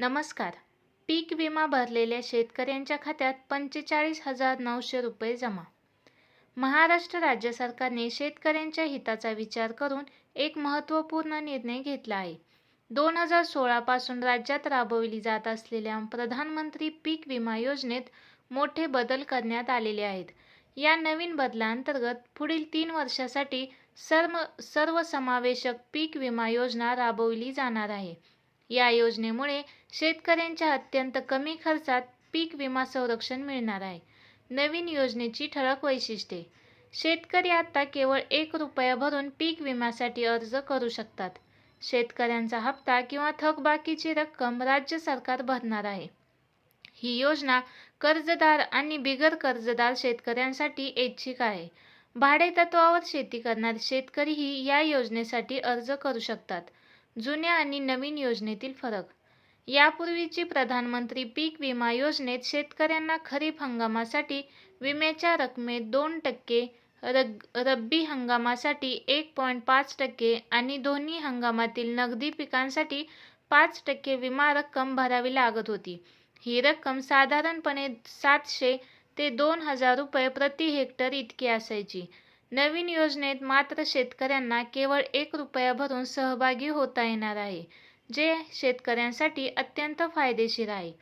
नमस्कार. पीक विमा भरलेल्या शेतकऱ्यांच्या खात्यात पंचेचाळीस हजार नऊशे रुपये जमा. महाराष्ट्र राज्य सरकारने शेतकऱ्यांच्या हिताचा विचार करून एक महत्त्वपूर्ण निर्णय घेतला आहे. दोन हजार सोळापासून राज्यात राबवली जात असलेल्या प्रधानमंत्री पीक विमा योजनेत मोठे बदल करण्यात आलेले आहेत. या नवीन बदलांतर्गत पुढील तीन वर्षासाठी सर्व सर्वसमावेशक पीक विमा योजना राबवली जाणार आहे. या योजनेमुळे शेतकऱ्यांच्या अत्यंत कमी खर्चात पीक विमा संरक्षण मिळणार आहे. नवीन योजनेची ठळक वैशिष्ट्ये. शेतकरी आता केवळ एक रुपया भरून पीक विम्यासाठी अर्ज करू शकतात. शेतकऱ्यांचा हप्ता किंवा थकबाकीची रक्कम राज्य सरकार भरणार आहे. ही योजना कर्जदार आणि बिगर कर्जदार शेतकऱ्यांसाठी ऐच्छिक आहे. भाडेतत्वावर शेती करणारे शेतकरीही या योजनेसाठी अर्ज करू शकतात. जुन्या आणि नवीन योजनेतील फरक. यापूर्वीची प्रधानमंत्री पीक विमा योजनेत शेतकऱ्यांना खरीप हंगामासाठी विम्याच्या रकमेत दोन टक्के रग रब्बी हंगामासाठी एक पॉईंट पाच टक्के आणि दोन्ही हंगामातील नगदी पिकांसाठी पाच टक्के विमा रक्कम भरावी लागत होती. ही रक्कम साधारणपणे सातशे ते दोन हजार रुपये प्रति हेक्टर इतकी असायची. नवीन योजनेत मात्र शेतकऱ्यांना केवळ एक रुपया भरून सहभागी होता येणार आहे जे शेतकऱ्यांसाठी अत्यंत फायदेशीर आहे.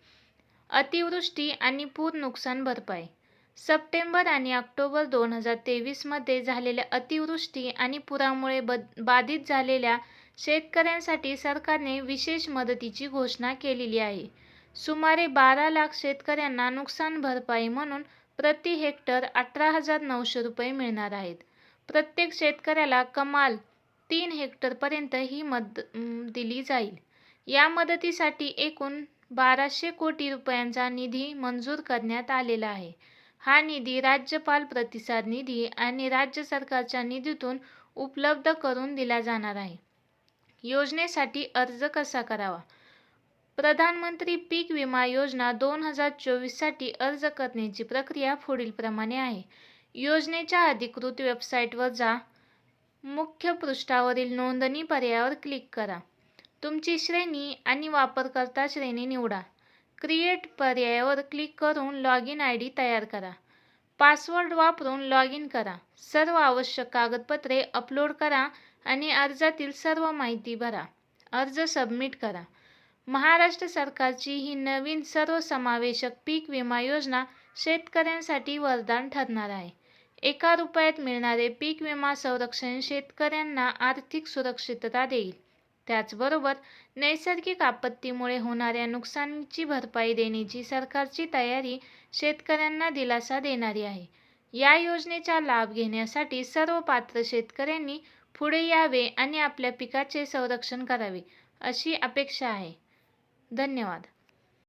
अतिवृष्टी आणि पूर नुकसान भरपाई. सप्टेंबर आणि ऑक्टोबर दोन हजार तेवीसमध्ये झालेल्या अतिवृष्टी आणि पुरामुळे ब बाधित झालेल्या शेतकऱ्यांसाठी सरकारने विशेष मदतीची घोषणा केलेली आहे. सुमारे बारा लाख शेतकऱ्यांना नुकसान भरपाई म्हणून प्रति हेक्टर अठरा हजार नऊशे रुपये मिळणार आहेत. प्रत्येक शेतकऱ्याला कमाल तीन हेक्टरपर्यंत ही मद दिली जाईल. या मदतीसाठी एकूण बाराशे कोटी रुपयांचा निधी मंजूर करण्यात आलेला आहे. हा निधी राज्यपाल प्रतिसाद निधी आणि राज्य सरकारच्या निधीतून उपलब्ध करून दिला जाणार आहे. योजनेसाठी अर्ज कसा करावा? प्रधानमंत्री पीक विमा योजना दोन हजार चोवीससाठी अर्ज करण्याची प्रक्रिया पुढीलप्रमाणे आहे. योजनेच्या अधिकृत वेबसाईटवर जा. मुख्य पृष्ठावरील नोंदणी पर्यायावर क्लिक करा. तुमची श्रेणी आणि वापरकर्ता श्रेणी निवडा. क्रिएट पर्यायावर क्लिक करून लॉग इन आय डी तयार करा. पासवर्ड वापरून लॉग इन करा. सर्व आवश्यक कागदपत्रे अपलोड करा आणि अर्जातील सर्व माहिती भरा. अर्ज सबमिट करा. महाराष्ट्र सरकारची ही नवीन सर्वसमावेशक पीक विमा योजना शेतकऱ्यांसाठी वरदान ठरणार आहे. एका रुपयात मिळणारे पीक विमा संरक्षण शेतकऱ्यांना आर्थिक सुरक्षितता देईल. त्याचबरोबर नैसर्गिक आपत्तीमुळे होणाऱ्या नुकसानीची भरपाई देण्याची सरकारची तयारी शेतकऱ्यांना दिलासा देणारी आहे. या योजनेचा लाभ घेण्यासाठी सर्व पात्र शेतकऱ्यांनी पुढे यावे आणि आपल्या पिकाचे संरक्षण करावे अशी अपेक्षा आहे. धन्यवाद.